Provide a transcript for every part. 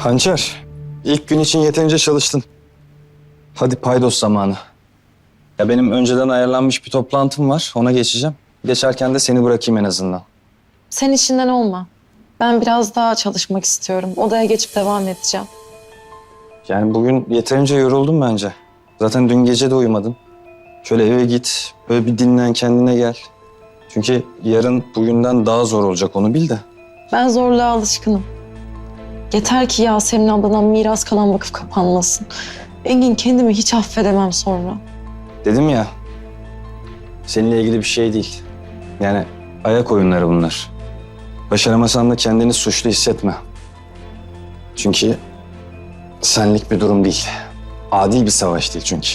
Hançer, ilk gün için yeterince çalıştın. Hadi paydos zamanı. Ya benim önceden ayarlanmış bir toplantım var, ona geçeceğim. Geçerken de seni bırakayım en azından. Sen işinden olma. Ben biraz daha çalışmak istiyorum. Odaya geçip devam edeceğim. Yani bugün yeterince yoruldum bence. Zaten dün gece de uyumadın. Şöyle eve git, böyle bir dinlen, kendine gel. Çünkü yarın bugünden daha zor olacak, onu bil de. Ben zorluğa alışkınım. Yeter ki Yasemin abladan miras kalan vakıf kapanmasın. Engin kendimi hiç affedemem sonra. Dedim ya, seninle ilgili bir şey değil. Yani ayak oyunları bunlar. Başaramasan da kendini suçlu hissetme. Çünkü senlik bir durum değil. Adil bir savaş değil çünkü.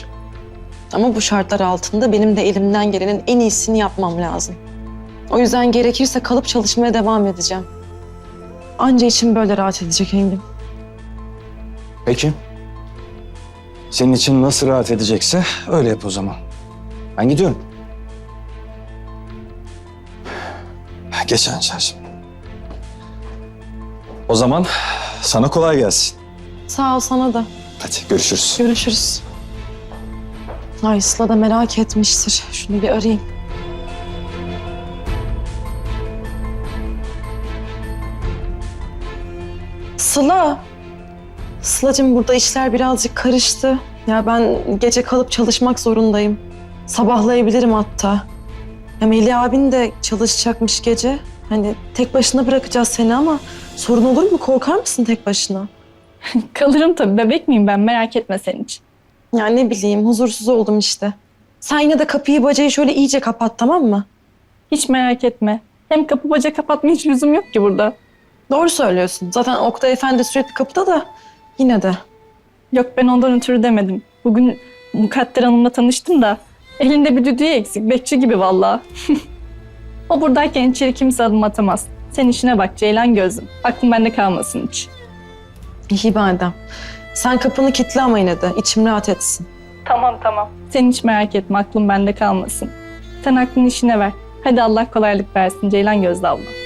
Ama bu şartlar altında benim de elimden gelenin en iyisini yapmam lazım. O yüzden gerekirse kalıp çalışmaya devam edeceğim. Anca içim böyle rahat edecek Engin. Peki. Senin için nasıl rahat edecekse öyle yap o zaman. Ben gidiyorum. Geç Hançer. O zaman sana kolay gelsin. Sağ ol sana da. Hadi görüşürüz. Görüşürüz. Ay Sıla da merak etmiştir. Şunu bir arayayım. Sıla. Sıla'cığım burada işler birazcık karıştı. Ya ben gece kalıp çalışmak zorundayım. Sabahlayabilirim hatta. Ya Melih abin de çalışacakmış gece. Hani tek başına bırakacağız seni ama sorun olur mu? Korkar mısın tek başına? Kalırım tabii. Bebek miyim ben? Merak etme sen hiç. Ya ne bileyim huzursuz oldum işte. Sen yine de kapıyı bacayı şöyle iyice kapat tamam mı? Hiç merak etme. Hem kapı baca kapatma hiç lüzum yok ki burada. Doğru söylüyorsun. Zaten Oktay Efendi sürekli kapıda da yine de. Yok ben ondan ötürü demedim. Bugün Mukadder Hanım'la tanıştım da elinde bir düdüğü eksik. Bekçi gibi vallahi. o buradayken içeri kimse adım atamaz. Sen işine bak Ceylan gözüm. Aklın bende kalmasın hiç. İyi madem. Sen kapını kitle ama yine de içim rahat etsin. Tamam tamam. Sen hiç merak etme aklın bende kalmasın. Sen aklını işine ver. Hadi Allah kolaylık versin Ceylan gözlü abla.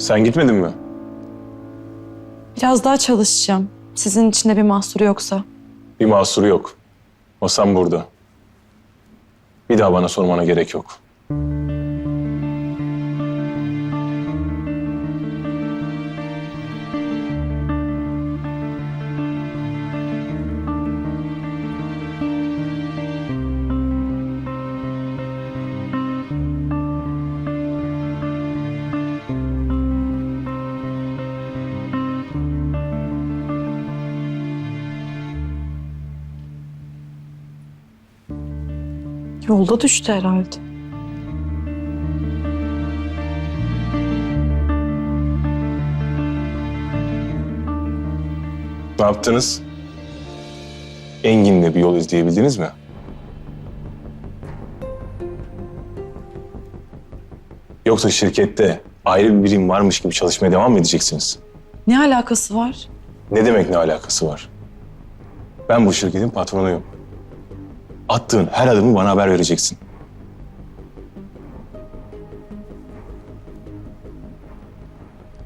Sen gitmedin mi? Biraz daha çalışacağım. Sizin için de bir mahsuru yoksa. Bir mahsuru yok. Masam burada. Bir daha bana sormana gerek yok. Yolda düştü herhalde. Ne yaptınız? Engin'le bir yol izleyebildiniz mi? Yoksa şirkette ayrı bir birim varmış gibi çalışmaya devam mı edeceksiniz? Ne alakası var? Ne demek ne alakası var? Ben bu şirketin patronuyum. Attığın her adımı bana haber vereceksin.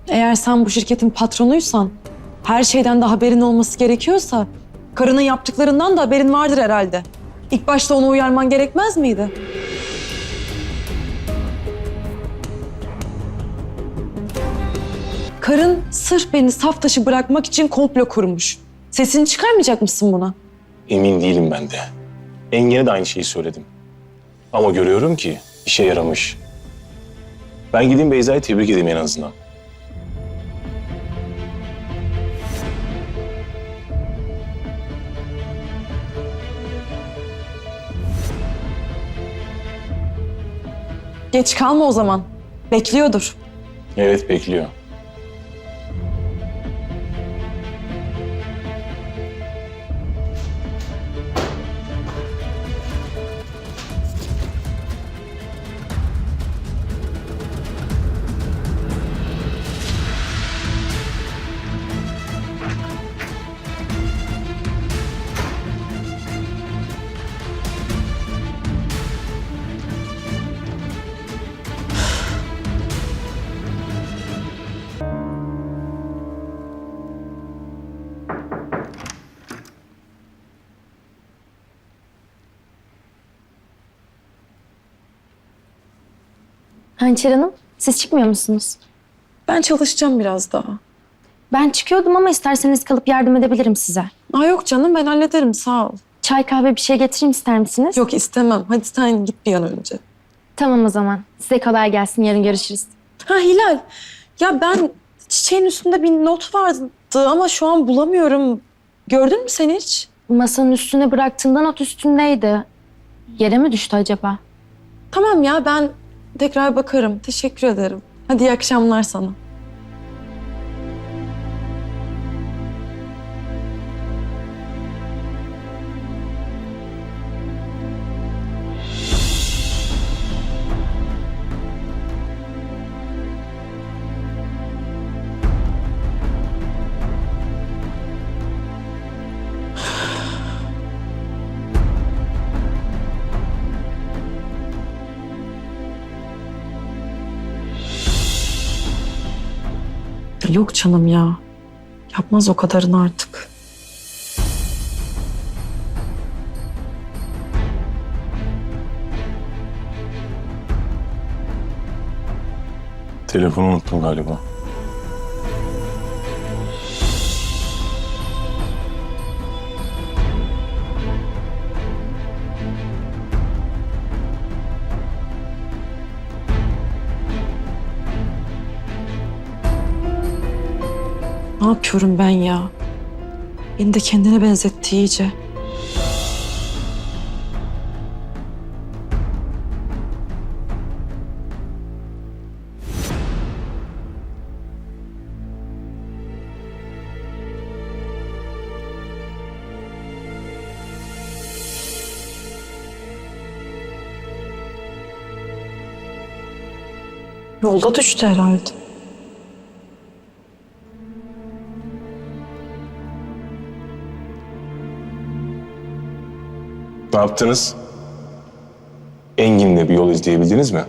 Eğer sen bu şirketin patronuysan, her şeyden de haberin olması gerekiyorsa, karının yaptıklarından da haberin vardır herhalde. İlk başta onu uyarman gerekmez miydi? Karın sırf beni saf dışı bırakmak için komplo kurmuş. Sesini çıkarmayacak mısın buna? Emin değilim ben de. Engin'e de aynı şeyi söyledim. Ama görüyorum ki işe yaramış. Ben gideyim Beyza'yı tebrik edeyim en azından. Geç kalma o zaman. Bekliyordur. Evet bekliyor. Hançer Hanım, siz çıkmıyor musunuz? Ben çalışacağım biraz daha. Ben çıkıyordum ama isterseniz kalıp yardım edebilirim size. Aa yok canım ben hallederim sağ ol. Çay kahve bir şey getireyim ister misiniz? Yok istemem. Hadi sen git bir an önce. Tamam o zaman. Size kolay gelsin. Yarın görüşürüz. Ha Hilal. Ya ben çiçeğin üstünde bir not vardı ama şu an bulamıyorum. Gördün mü sen hiç? Masanın üstüne bıraktığında not üstündeydi. Yere mi düştü acaba? Tamam ya ben tekrar bakarım. Teşekkür ederim. Hadi iyi akşamlar sana. Yok canım ya. Yapmaz o kadarını artık. Telefonu unuttum galiba. Yapıyorum ben ya? Beni de kendine benzetti iyice. Yolda düştü herhalde. Ne yaptınız? Engin'le bir yol izleyebildiniz mi?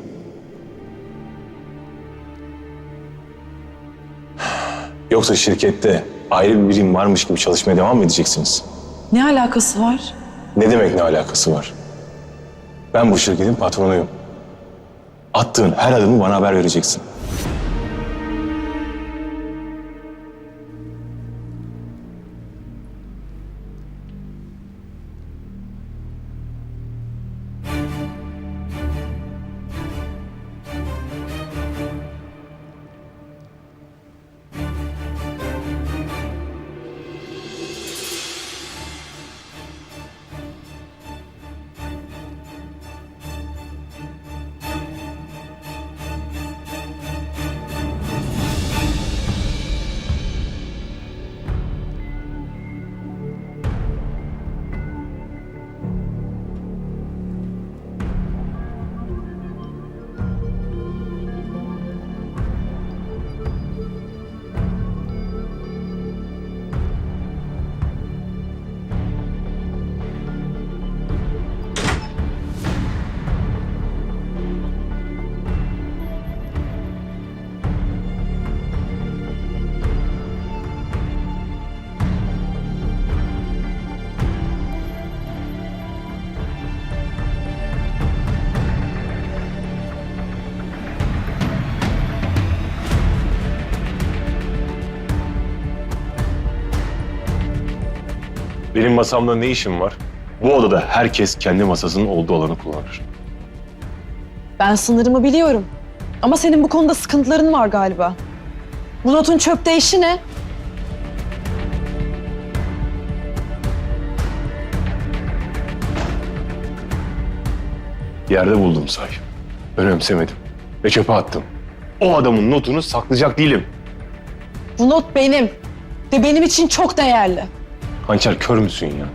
Yoksa şirkette ayrı bir birim varmış gibi çalışmaya devam mı edeceksiniz? Ne alakası var? Ne demek ne alakası var? Ben bu şirketin patronuyum. Attığın her adımı bana haber vereceksin. Benim masamda ne işim var? Bu odada herkes kendi masasının olduğu alanı kullanır. Ben sınırımı biliyorum. Ama senin bu konuda sıkıntıların var galiba. Bu notun çöpte işi ne? Yerde buldum say. Önemsemedim. Ve çöpe attım. O adamın notunu saklayacak değilim. Bu not benim. Ve benim için çok değerli. Hançer kör müsün ya?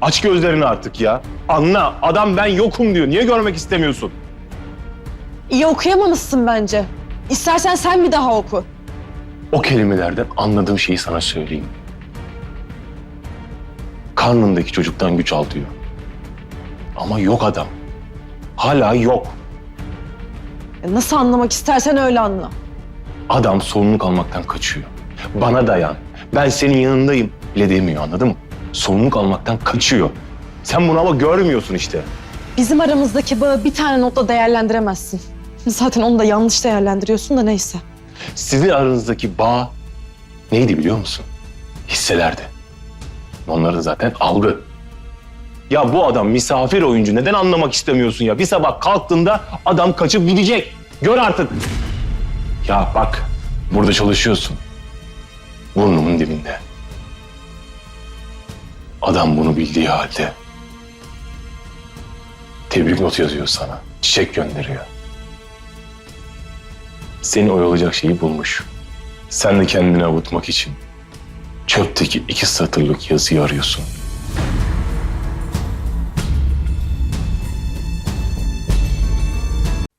Aç gözlerini artık ya. Anla adam ben yokum diyor. Niye görmek istemiyorsun? İyi okuyamamışsın bence. İstersen sen bir daha oku. O kelimelerden anladığım şeyi sana söyleyeyim. Karnındaki çocuktan güç al diyor. Ama yok adam. Hala yok. Ya Nasıl anlamak istersen öyle anla. Adam sorumluluk almaktan kaçıyor. Bana dayan. Ben senin yanındayım bile demiyor anladın mı? Sorumluluk almaktan kaçıyor. Sen bunu ama görmüyorsun işte. Bizim aramızdaki bağı bir tane notla değerlendiremezsin. Zaten onu da yanlış değerlendiriyorsun da neyse. Sizin aranızdaki bağ neydi biliyor musun? Hisselerdi. Onları da zaten aldı. Ya bu adam misafir oyuncu. Neden anlamak istemiyorsun ya? Bir sabah kalktığında adam kaçıp gidecek. Gör artık. Ya bak burada çalışıyorsun. Burnumun dibinde. Adam bunu bildiği halde tebrik notu yazıyor sana. Çiçek gönderiyor. Seni oyalayacak şeyi bulmuş. Sen de kendini avutmak için çöpteki iki satırlık yazıyı arıyorsun.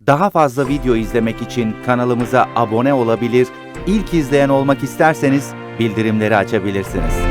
Daha fazla video izlemek için kanalımıza abone olabilir, ilk izleyen olmak isterseniz bildirimleri açabilirsiniz.